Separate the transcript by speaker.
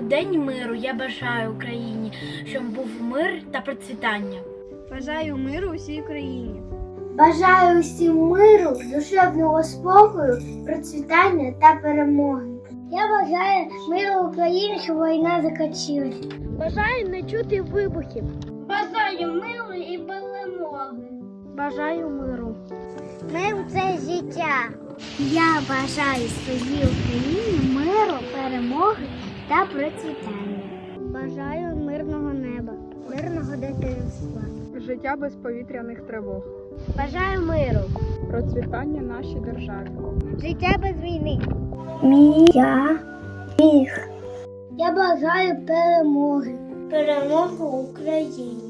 Speaker 1: У день миру я бажаю Україні, щоб був мир та процвітання.
Speaker 2: Бажаю миру усій Україні.
Speaker 3: Бажаю усім миру, душевного спокою, процвітання та перемоги. Я бажаю миру Україні, щоб війна закінчилась. Бажаю не чути вибухів. Бажаю миру і перемоги.
Speaker 2: Бажаю миру.
Speaker 3: Мир це життя. Я бажаю своїй Україні миру, перемоги та процвітання. Бажаю мирного неба, мирного дитинства.
Speaker 2: Життя без повітряних тривог.
Speaker 3: Бажаю миру,
Speaker 2: Процвітання нашій державі.
Speaker 3: життя без війни. Мія. Міг. Я бажаю перемоги. Перемогу Україні.